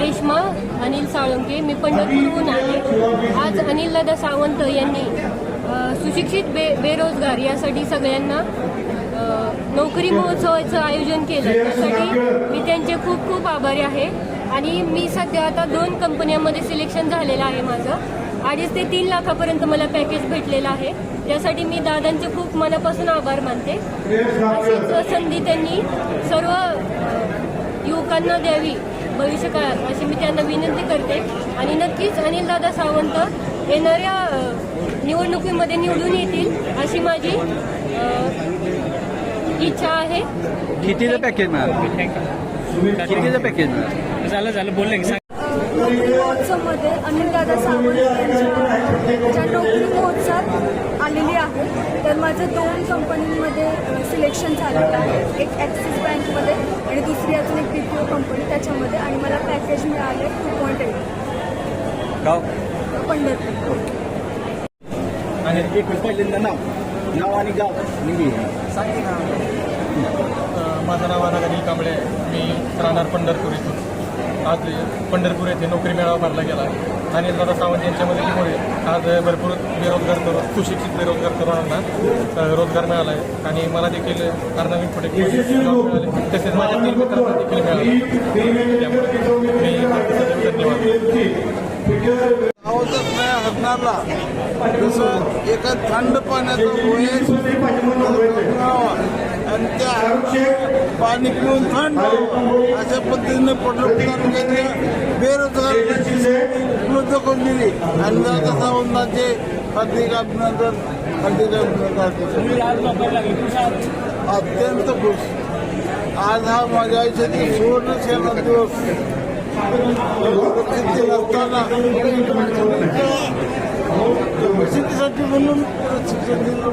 रेश्मा अनिल साळुंके मी पंढरपूरहून आले. आज अनिल दादा सावंत यांनी सुशिक्षित बे बेरोजगार यासाठी सगळ्यांना नोकरी महोत्सवाचं आयोजन केलं. त्यासाठी मी त्यांचे खूप खूप आभारी आहे. आणि मी सध्या आता दोन कंपन्यांमध्ये सिलेक्शन झालेलं आहे माझं. अडीच ते तीन लाखापर्यंत मला पॅकेज भेटलेलं आहे. त्यासाठी मी दादांचे खूप मनापासून आभार मानते. अशीच संधी त्यांनी सर्व युवकांना द्यावी. भविष्य काळात अशी मी त्यांना विनंती करते. आणि नक्कीच अनिल दादा सावंत येणाऱ्या निवडणुकीमध्ये निवडून येतील अशी माझी इच्छा आहे. कितीचं पॅकेज मिळालं? कितीचं पॅकेज मिळालं? झालं झालं. बोलले महोत्सवमध्ये अनिलदादा सावंत यांच्या ज्या नोकरी महोत्सवात आलेली आहे तर माझं दोन कंपनीमध्ये सिलेक्शन झालेलं आहे एक ॲक्सिस बँकमध्ये आणि दुसरी अजून एक बी पी ओ कंपनी त्याच्यामध्ये आणि मला पॅकेज मिळाले टू पॉईंट एट गाव? पंढरपूर. आणि एक पहिल्यांदा नाव. नाव आणि गाव. निधी. माझं नाव अनागरी कांबळे. मी राहणार पंढरपूर इथून. आज पंढरपूर येथे नोकरी मेळावा भरला गेला. आणि दादा सावंत यांच्या मदतीमुळे आज भरपूर बेरोजगार तरुण सुशिक्षित बेरोजगार तरुणांना रोजगार मिळाला आहे आणि मला देखील अर्धवीन मिळाले. तसेच माझ्या तीन मित्रांना देखील मिळाले. त्यामुळे मी धन्यवाद. हरणारला जसं एका थंड पाण्याचं आणि त्या पाणी पिऊन थंड अशा पद्धतीने पंढरपूर तालुक्यातल्या बेरोजगार उपलब्ध करून दिली. आणि दादा वंदाचे हार्दिक अभिनंदन हार्दिक अभिनंदन अत्यंत खुश. आज हा माझ्या आयुष्यातील सुवर्ण सेना दिवस. प्रसिद्धी नसताना म्हणून शिक्षण दिलं